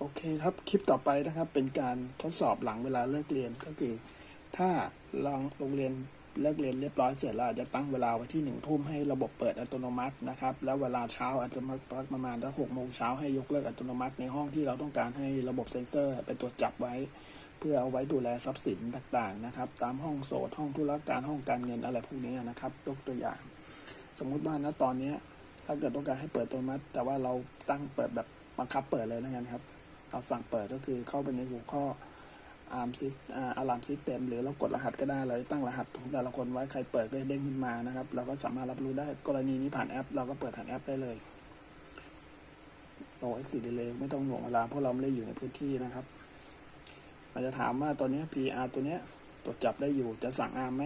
โอเคครับ คลิปต่อไปนะครับเป็นการทดสอบหลังเวลาเลิกเรียนก็คือ ถ้าลองโรงเรียนเลิกเรียนเรียบร้อยเสร็จแล้วอาจจะตั้งเวลาไว้ที่หนึ่งทุ่มให้ระบบเปิดอัตโนมัตินะครับ แล้วเวลาเช้าอาจจะมาประมาณสักหกโมงเช้าให้ยกเลิกอัตโนมัติในห้องที่เราต้องการให้ระบบเซ็นเซอร์เป็นตัวจับไว้ เพื่อเอาไว้ดูแลทรัพย์สินต่างๆนะครับ ตามห้องโสดห้องธุรการห้องการเงินอะไรพวกนี้นะครับยกตัวอย่าง สมมุติว่าณตอนนี้ถ้าเกิดต้องการให้เปิดอัตโนมัติ แต่ว่าเราตั้งเปิดแบบบังคับเปิดเลยนะครับ เราสั่งเปิดก็คือเข้าไปในหัวข้ออาร์มซิสอาร์มซิสเต็มหรือเรากดรหัสก็ได้เราตั้งรหัสของแต่ละคนไว้ใครเปิดก็เด้งขึ้นมานะครับ เราก็สามารถรับรู้ได้กรณีนี้ผ่านแอป เราก็เปิดผ่านแอปได้เลยโอ้เอ็กซิดีเลยไม่ต้องหน่วงเวลาเพราะเราไม่ได้อยู่ในพื้นที่นะครับ มันจะถามว่าตัวเนี้ PR ตัวเนี้ยตรวจจับได้อยู่จะสั่งอาร์มไหม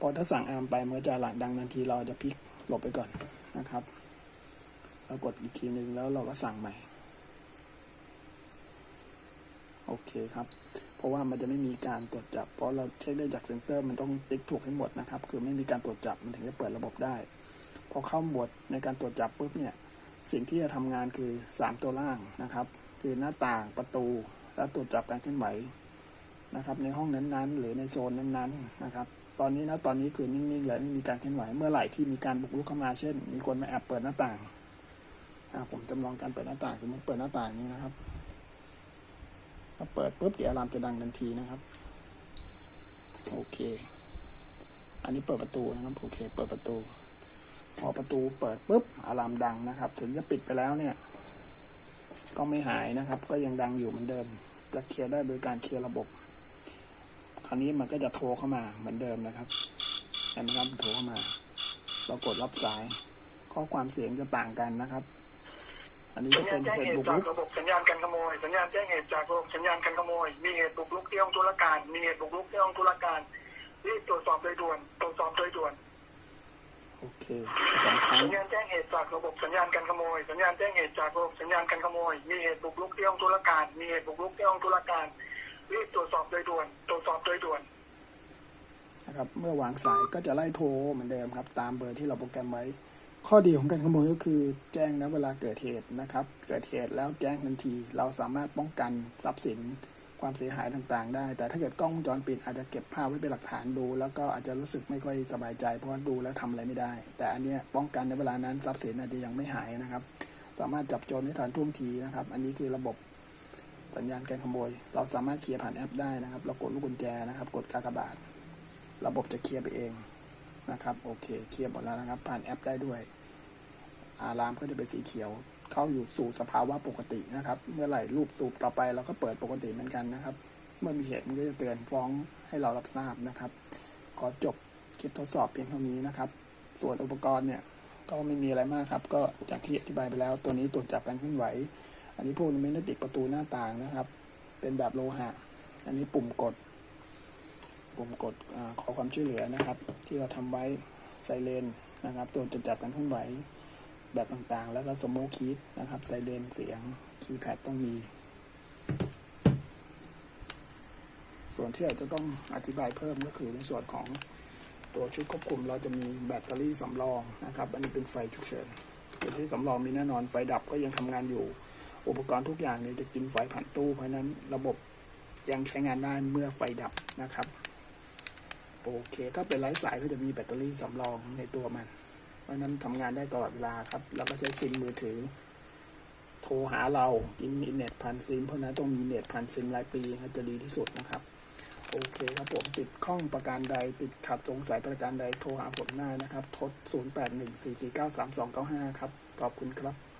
พอถ้าสั่งอาร์มไปมันก็จะหลังดังทันทีเราจะพลิกหลบไปก่อนนะครับเรากดอีกทีหนึ่งแล้วเราก็สั่งใหม่ โอเคครับ เพราะว่ามันจะไม่มีการตรวจจับ เพราะเราเช็คได้จากเซ็นเซอร์มันต้องติ๊กถูกให้หมดนะครับ คือไม่มีการตรวจจับมันถึงจะเปิดระบบได้ พอเข้าหมวดในการตรวจจับปุ๊บเนี่ย สิ่งที่จะทำงานคือ 3 ตัวล่างนะครับ คือหน้าต่างประตู และตรวจจับการเคลื่อนไหวนะครับ ในห้องนั้นๆ หรือในโซนนั้นๆนะครับ ตอนนี้นะตอนนี้คือนิ่งๆเลยไม่มีการเคลื่อนไหว เมื่อไหร่ที่มีการบุกรุกเข้ามา เช่น มีคนมาแอบเปิดหน้าต่างผมจำลองการเปิดหน้าต่างสมมติเปิดหน้าต่างนี้นะครับ พอเปิดปุ๊บเดี๋ยวอะลามจะดังทันทีนะครับ โอเค อันนี้เปิดประตูนะครับโอเค เปิดประตู พอประตูเปิดปุ๊บอะลามดังนะครับ ถึงจะปิดไปแล้วเนี่ย ก็ไม่หายนะครับ ก็ยังดังอยู่เหมือนเดิม จะเคลียร์ได้โดยการเคลียร์ระบบ คราวนี้มันก็จะโทรเข้ามาเหมือนเดิมนะครับเห็นไหมครับโทรเข้ามา เรากดรับสาย ข้อความเสียงจะต่างกันนะครับ อันนี้สัจะญเป็ญานณแจ้งเหตุเหบุตุกจารุกกระบบสัญญาณการขโมย สัญญาณแจ้งเหตุจากระบบสัญญาณการขโมย มีเหตุบุกรุกที่ห้องธุรการ มีเหตุบุกรุกที่ห้องธุรการรีบตรวจสอบโดยด่วน ตรวจสอบโดยด่วน โอเคสองครั้งสัญญาณแจ้งเหตุจากระบบสัญญาณการขโมย สัญญาณแจ้งเหตุจากระบบสัญญาณการขโมย มีเหตุบุกรุกที่ห้องธุรการ มีเหตุบุกรุกที่ห้องธุรการรีบตรวจสอบโดยด่วน ตรวจสอบโดยด่วนนะครับ เมื่อวางสายก็จะไล่โทรเหมือนเดิมครับ ตามเบอร์ที่เราโปรแกรมไว้ ข้อดีของการขโมยก็คือแจ้งนะเวลาเกิดเหตุนะครับ เกิดเหตุแล้วแจ้งทันที เราสามารถป้องกันทรัพย์สินความเสียหายต่างๆ ได้ แต่ถ้าเกิดกล้องวงจรปิดอาจจะเก็บภาพไว้เป็นหลักฐานดู แล้วก็อาจจะรู้สึกไม่ค่อยสบายใจเพราะดูแล้วทำอะไรไม่ได้ แต่อันเนี้ยป้องกันในเวลานั้นทรัพย์สินอาจจะยังไม่หายนะครับ สามารถจับโจรได้ทันท่วงทีนะครับ อันนี้คือระบบสัญญาณการขโมย เราสามารถเคลียร์ผ่านแอปได้นะครับ เรากดลูกกุญแจนะครับ กดกากบาท ระบบจะเคลียร์ไปเอง นะครับโอเคเคลียร์หมดแล้วนะครับ ผ่านแอปได้ด้วย อารามก็จะเป็นสีเขียว เข้าอยู่สู่สภาวะปกตินะครับ เมื่อไหร่รูปตูปต่อไปเราก็เปิดปกติเหมือนกันนะครับ เมื่อมีเหตุมันก็จะเตือนฟ้องให้เรารับทราบนะครับ ขอจบคลิปทดสอบเพียงเท่านี้นะครับ ส่วนอุปกรณ์เนี่ยก็ไม่มีอะไรมากครับ ก็อย่างที่อธิบายไปแล้ว ตัวนี้ตรวจจับการเคลื่อนไหว อันนี้พวกนี้ไม่ได้ติดประตูหน้าต่างนะครับ เป็นแบบโลหะ อันนี้ปุ่มกด ปุ่มกดอขอความช่วยเหลือนะครับ ที่เราทำไว้ไซเรนนะครับ ตัวจดจับการเคลื่อนไหวแบบต่างๆ แล้วก็สโมคคีดนะครับไซเรนเสียงคีย์แพดต้องมี ส่วนที่อาจจะต้องอธิบายเพิ่มก็คือในส่วนของตัวชุดควบคุม เราจะมีแบตเตอรี่สำรองนะครับ อันนี้เป็นไฟฉุกเฉินตัวที่สำรองมีแน่นอนไฟดับก็ยังทำงานอยู่ อุปกรณ์ทุกอย่างเนี่ยจะกินไฟผ่านตู้เพราะนั้นระบบยังใช้งานได้เมื่อไฟดับนะครับ โอเค ถ้าเป็นไร้สายก็จะมีแบตเตอรี่สำรองในตัวมัน เพราะนั้นทำงานได้ตลอดเวลาครับแล้วก็ใช้ซิมมือถือ โทรหาเรากินเน็ตผ่านซิม เพราะนั้นต้องมีเน็ตผ่านซิมรายปีครับจะดีที่สุดนะครับ โอเคครับผม ติดข้องประการใด ติดขัดสงสัยประการใด โทรหาผมได้นะครับ ทด 0814493295 ครับ ขอบคุณครับ